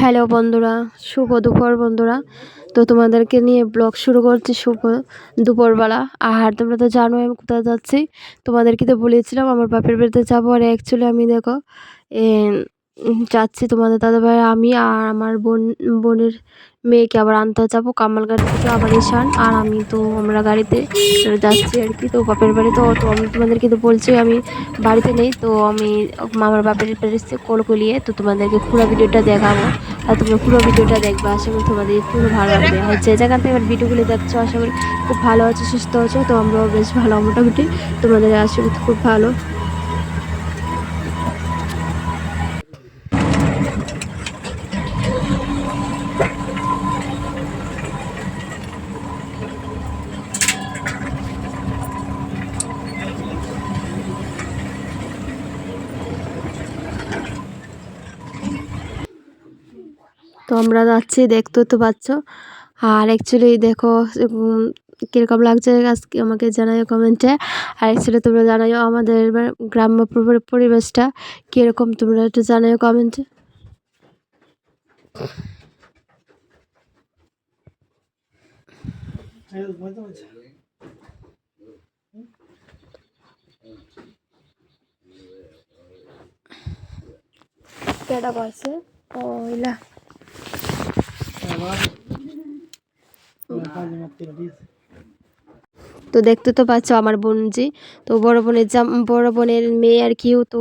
Hello বন্ধুরা, শুভ দুপুর বন্ধুরা। তো তোমাদেরকে নিয়ে ব্লগ শুরু করছি শুভ দুপুরবেলা। আর তোমরা তো জানো আমি কোথায় যাচ্ছি। তোমাদেরকে তো বলেছিলাম আমার বাপের বাড়িতে যাব। আর অ্যাকচুয়ালি আমি দেখো যাচ্ছি তোমাদের দাদাভাই, আমি আর আমার বোন, বোনের মেয়েকে আবার আনতে যাব কামালগাড়ি থেকে আবার ঈশান আর আমি তো আমরা গাড়িতে যাচ্ছি আর কি। তো বাপের বাড়ি তো তো আমি তোমাদেরকে তো বলছি, আমি বাড়িতে নেই, তো আমি মামার বাপের বাড়ি কলকলিয়ে, তো তোমাদেরকে পুরো ভিডিওটা দেখাবো। আর তোমরা পুরো ভিডিওটা দেখবে, আশা করি তোমাদের পুরো ভালো লাগবে। আর যে জায়গা থেকে ভিডিওগুলো দেখছ, আশা করি খুব ভালো আছে, সুস্থ আছে, তো আমরাও বেশ ভালো মোটামুটি। তোমাদের আশা করি খুব ভালো। তো আমরা যাচ্ছি, দেখতে তো পাচ্ছ। আর অ্যাকচুয়ালি দেখো কীরকম লাগছে আজকে আমাকে জানাইও কমেন্টে আর অ্যাকচুয়ালি তোমরা জানাইও আমাদের গ্রাম্য পরিবেশটা কীরকম, তোমরা একটু জানাইও কমেন্টে কেটা করছে ওইলা তো দেখতে তো পাচ্ছ আমার বোন যে তো বড় বোনের বড় বোনের মেয়ে আর কিও তো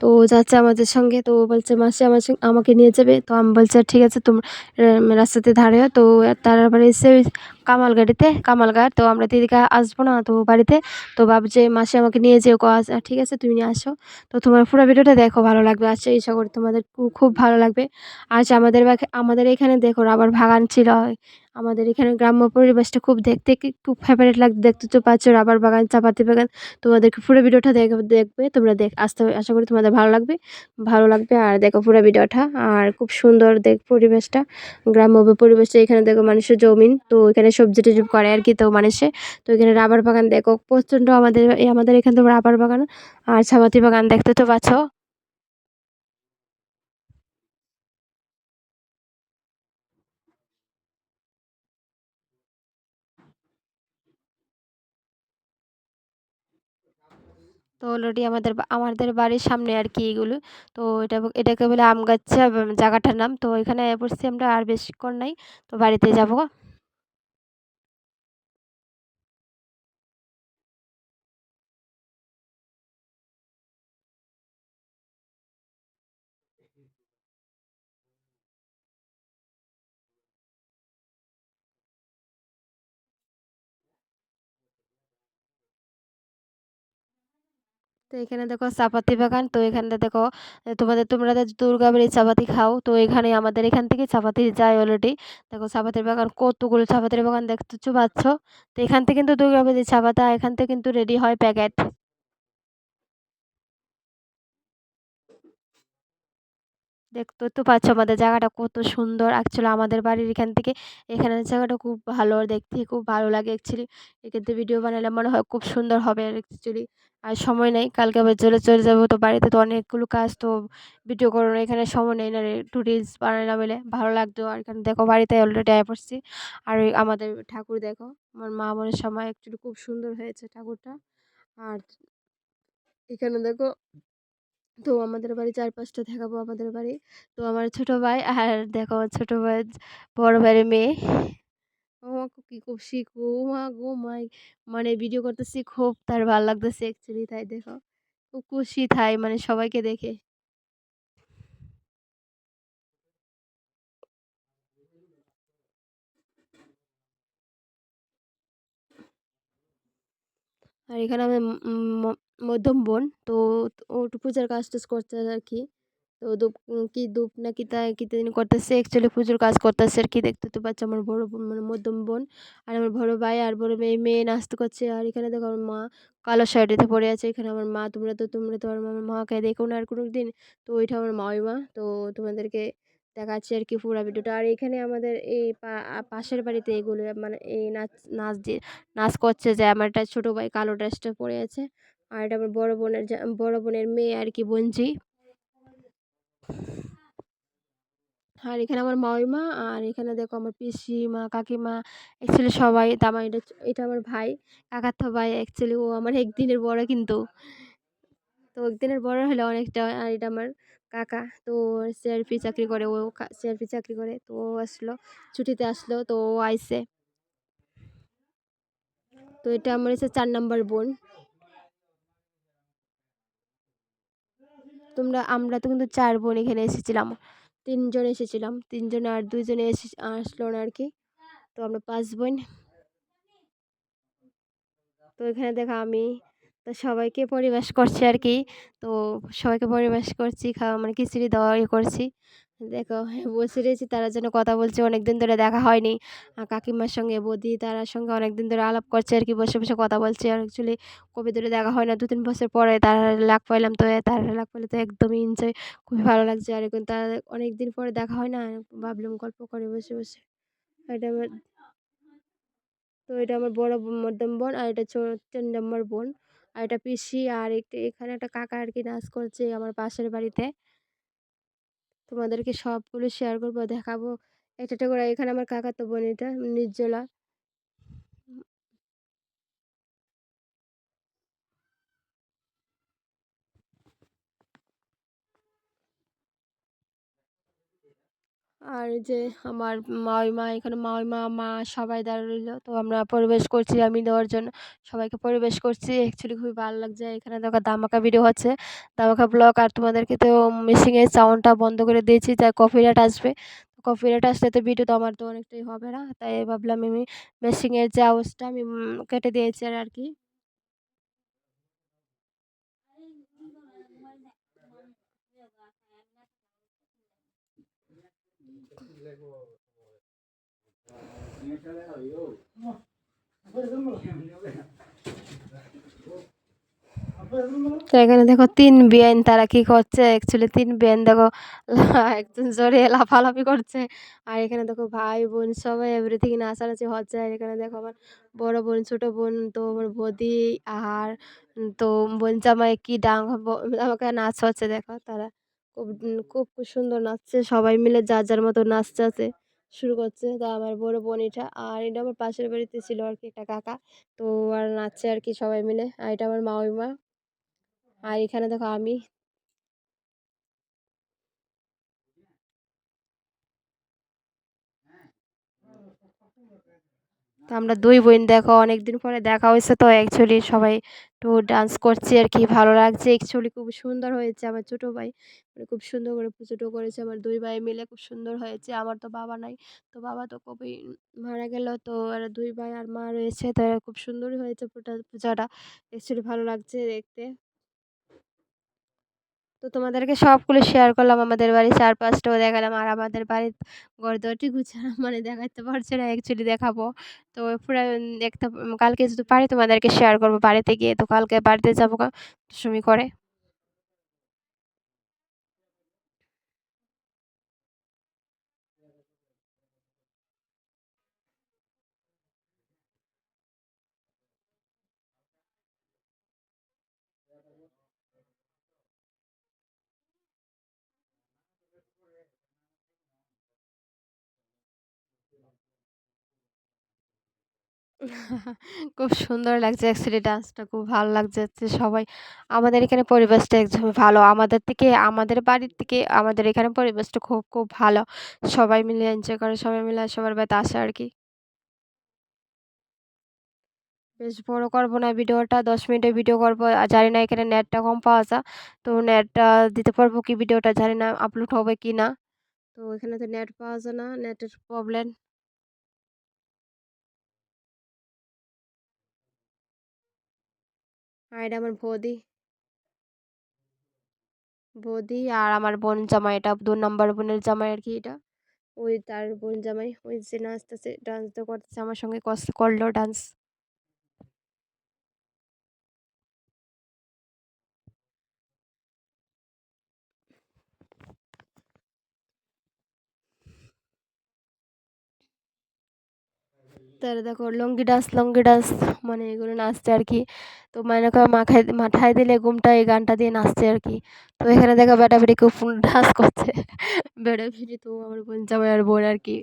তো যাচ্ছে আমাদের সঙ্গে, তো বলছে, মাসি আমার সঙ্গে, আমাকে নিয়ে যাবে? তো আমি বলছি ঠিক আছে, তোমরা রাস্তাতে ধারে তো তারপরে এসে কামালগাড়িতে, কামালগাড়, তো আমরা দিদিকে আসব না তো বাড়িতে। তো ভাবছে, মাসি আমাকে নিয়ে যেও আস ঠিক আছে, তুমি নিয়ে আসো। তো তোমার পুরো ভিডিওটা দেখো, ভালো লাগবে। আচ্ছা এই করি তোমাদের খুব ভালো লাগবে। আচ্ছা আমাদের আমাদের এখানে দেখো, রাবার বাগান ছিল আমাদের এখানে গ্রাম্য পরিবেশটা খুব দেখতে খুব ফেভারিট লাগবে দেখতে তো পাচ্ছ রাবার বাগান, চাপাতি বাগান। তোমাদেরকে পুরো ভিডিওটা দেখবে, তোমরা দেখ, আসতে, আশা করি তোমাদের ভালো লাগবে ভালো লাগবে। আর দেখো পুরো ভিডিওটা, আর খুব সুন্দর দেখ পরিবেশটা, গ্রাম্য পরিবেশটা। এখানে দেখো মানুষের জমিন, তো এখানে সবজি টবজি করে আর কি তো মানুষে। তো এখানে রাবার বাগান দেখো, প্রচণ্ড আমাদের আমাদের এখানে তো রাবার বাগান আর চাপাতি বাগান দেখতে তো পাচ্ছ। তো অলরেডি আমাদের আমাদের বাড়ির সামনে আর কি এগুলো। তো এটা এটাকে বলে আম গাছ জায়গাটার নাম। তো এখানে পড়ছি আমরা আর বেশিক্ষণ নাই। তো বাড়িতে যাব। তো এখানে দেখো চাপাতি বাগান, তো এখানটা দেখো তোমাদের তোমরা দুর্গাবাড়ি চাপাতি খাও, তো এখানে আমাদের এখান থেকে চাপাতি যায় অলরেডি দেখো চাপাতির বাগান, কতগুলো চাপাতির বাগান দেখতেছো পাচ্ছ? তো এখান থেকে কিন্তু দুর্গাবাড়ির চাপাতা এখান থেকে কিন্তু রেডি হয় প্যাকেট দেখতে তো পাচ্ছ আমাদের জায়গাটা কত সুন্দর। অ্যাকচুয়ালি আমাদের বাড়ির এখান থেকে এখানের জায়গাটা খুব ভালো দেখতে খুব ভালো লাগে অ্যাকচুয়ালি এখান ভিডিও বানালে মনে হয় খুব সুন্দর হবে অ্যাকচুয়ালি আর সময় নেই, কালকে আবার চলে চলে যাব তো বাড়িতে তো অনেকগুলো কাজ, তো ভিডিও করার এখানে সময় নেই না একটু রিলস বানাই না বলে ভালো লাগতো। আর এখানে দেখো বাড়িতে অলরেডি আয় পড়ছি। আর আমাদের ঠাকুর দেখো, আমার মা বোনের সময় অ্যাকচুয়ালি খুব সুন্দর হয়েছে ঠাকুরটা। আর এখানে দেখো তো আমাদের বাড়ি চারপাশটা দেখাবো আমাদের বাড়ি। তো আমার ছোট ভাই আর দেখো আমার ছোট ভাই, বড় ভাইয়ের মেয়ে। ও কি খুব শিখো মা গো মাই। মানে ভিডিও করতেছি, খুব তার ভালো লাগতেছে অ্যাকচুয়ালি তাই দেখো। খুব খুশি থাই মানে সবাইকে দেখে। আর এখানে আমার মধ্যম বোন। তো ও পূজার কাজ টাজ করছে আর কি তো দুপ কি ধূপ না কি তা, কি তিনি করতেছে? অ্যাকচুয়ালি পুজোর কাজ করতেছে আর কি দেখতে তো পাচ্ছে আমার বড় মানে মধ্যম বোন আর আমার বড় ভাই আর বড় মেয়ে মেয়ে নাচতে করছে। আর এখানে দেখো আমার মা কালো শাড়িতে পড়ে আছে। এখানে আমার মা, তোমরা তো তোমরা তো আমার মাকে দেখো না আর কোনো দিন তো ওইটা আমার মাওই মা। তো তোমাদেরকে দেখাচ্ছি আর কি পুরো ভিডিওটা। আর এখানে আমাদের এই পাশের বাড়িতে এগুলো মানে এই নাচ নাচ দিয়ে নাচ করছে যে, আমার একটা ছোটো ভাই কালো ড্রেসটা পরে আছে। আর এটা আমার বড় বোনের বড় বোনের মেয়ে আর কি বোনজি আর এখানে আমার মামিমা, আর এখানে দেখো আমার পিসিমা, কাকিমা অ্যাকচুয়ালি সবাই, তা আমার এটা এটা আমার ভাই, কাকাতো ভাই অ্যাকচুয়ালি ও আমার একদিনের বড় কিন্তু। তো একদিনের বড় হলে অনেকটা, আর এটা আমার কাকা, তো সিআরপি চাকরি করে, ও সিআরপি চাকরি করে, তো ও আসলো, ছুটিতে আসলো, তো ও আইসে। তো এটা আমার হচ্ছে চার নাম্বার বোন। তোমরা, আমরা তো কিন্তু চার বোন এখানে এসেছিলাম। তিনজন এসেছিলাম। তিনজন আর দুইজনে এসে, আসলো না আর কি তো আমরা পাঁচ বোন। তো এখানে দেখা আমি তো সবাইকে পরিবেশ করছি আর কি তো সবাইকে পরিবেশ করছি, খাওয়া মানে খিচুড়ি দেওয়া ইয়ে করছি। দেখো বসে রয়েছি তারা যেন কথা বলছে অনেক দিন ধরে দেখা হয়নি। কাকিমার সঙ্গে, বৌদি তারার সঙ্গে অনেক দিন ধরে আলাপ করছে আর কি বসে বসে কথা বলছে। আর অ্যাকচুয়ালি কবে ধরে দেখা হয় না দু তিন বছর পরে তার লাগ পাইলাম তো তার লাগ পাইলে তো একদমই এনজয় খুবই ভালো লাগছে। আর এখন তারা অনেক দিন পরে দেখা হয় না, ভাবলাম গল্প করে বসে বসে। এটা আমার, তো এটা আমার বড় মধ্যম বোন, আর এটা তিন নম্বর বোন। আর এটা পিসি আর একটি এখানে একটা কাকা আর কি নাচ করছে আমার পাশের বাড়িতে। তোমাদেরকে সবগুলো শেয়ার করব, দেখাবো। একটা একটা করে এখানে আমার কাকাতো বোন এটা নির্জলা। আর যে আমার মামিমা এখানে মামিমা মা সবাই দাঁড়িয়ে রইল তো আমরা পরিবেশ করছি আমি দেওয়ার জন্য। সবাইকে পরিবেশ করছি। অ্যাকচুয়ালি খুবই ভালো লাগছে। এখানে দেখো দামাকা ভিডিও হচ্ছে। দামাকা ব্লগ আর তোমাদেরকে তো মেশিনের সাউন্ডটা বন্ধ করে দিয়েছি, তাই কপিরাইট আসবে। কপিরাইট আসলে তো ভিডিও তো আমার তো অনেকটাই হবে না। তাই ভাবলাম আমি মেশিনের যে আওয়াজটা আমি কেটে দিয়েছি আর কি। তো এখানে দেখো তিন বেআইন তারা কি করছে? অ্যাকচুয়ালি তিন বেআইন দেখো একজন জোরে লাফালাফি করছে। আর এখানে দেখো ভাই বোন সবাই এভরিথিং নাচানাচি হচ্ছে। আর এখানে দেখো আমার বড় বোন, ছোট বোন, তো আমার বদি আর তো বোন জামাই কি ডাং আমাকে নাচ হচ্ছে দেখো তারা। খুব খুব সুন্দর নাচছে। সবাই মিলে যার যার মতো নাচতে আছে শুরু করছে। তা আমার বড় বোন এটা, আর এটা আমার পাশের বাড়িতে ছিল আর কি একটা কাকা। তো আর নাচছে আর কি সবাই মিলে। আর এটা আমার মামিমা। আর এখানে দেখো আমি। তো আমরা দুই বোন দেখো। অনেকদিন পরে দেখা হয়েছে তো অ্যাকচুয়ালি সবাই একটু ডান্স করছে আর কি ভালো লাগছে। অ্যাকচুয়ালি খুব সুন্দর হয়েছে আমার ছোটো ভাই। মানে খুব সুন্দর করে পুজোটো করেছে আমার দুই ভাই মিলে, খুব সুন্দর হয়েছে। আমার তো বাবা নাই, তো বাবা তো কবি মারা গেল, তো এরা দুই ভাই আর মা রয়েছে, তো খুব সুন্দরই হয়েছে পুজোটা। অ্যাকচুয়ালি ভালো লাগছে দেখতে। তো তোমাদেরকে সবগুলো শেয়ার করলাম, আমাদের বাড়ির চারপাশটাও দেখালাম, আর আমাদের বাড়ির গরদটি গুছানো মানে দেখাতে পারছে না অ্যাকচুয়ালি দেখাবো। তো পুরো দেখতে কালকে যদি পারি তোমাদেরকে শেয়ার করব, বাড়িতে গিয়ে। তো কালকে বাড়িতে যাব সময় করে। খুব সুন্দর লাগছে অ্যাকচুয়ালি ডান্সটা খুব ভালো লাগছে যে সবাই, আমাদের এখানে পরিবেশটা একদমই ভালো। আমাদের থেকে, আমাদের বাড়ির থেকে আমাদের এখানে পরিবেশটা খুব খুব ভালো। সবাই মিলে এনজয় করে, সবাই মিলে সবার বাড়িতে আসে আর কি বেশ বড় করব না ভিডিওটা, দশ মিনিটের ভিডিও করব। জানি না এখানে নেটটা কম পাওয়া যায়, তো নেটটা দিতে পারব কি ভিডিওটা? জানি না আপলোড হবে কি না তো এখানে তো নেট পাওয়া যায় না নেটের প্রবলেম আর এটা আমার বৌদি। বৌদি আর আমার বোন জামাই, এটা দু নম্বর বোনের জামাই আর কি এটা। ওই তার বোন জামাই, ওই যে নাচতেছে ডান্স তো করতেছে, আমার সঙ্গে করল ডান্স তারা দেখো লঙ্গি ডান্স লঙ্গি ডান্স মানে এগুলো নাচছে আর কি। তো মানে মাখায় মাথায় দিলে ঘুমটা এই গানটা দিয়ে নাচছে আর কি। তো এখানে দেখো বেটা বেটি খুব ডান্স করছে। বেটা বেটি তো আমার বোন জামাই আর বোন আর কি।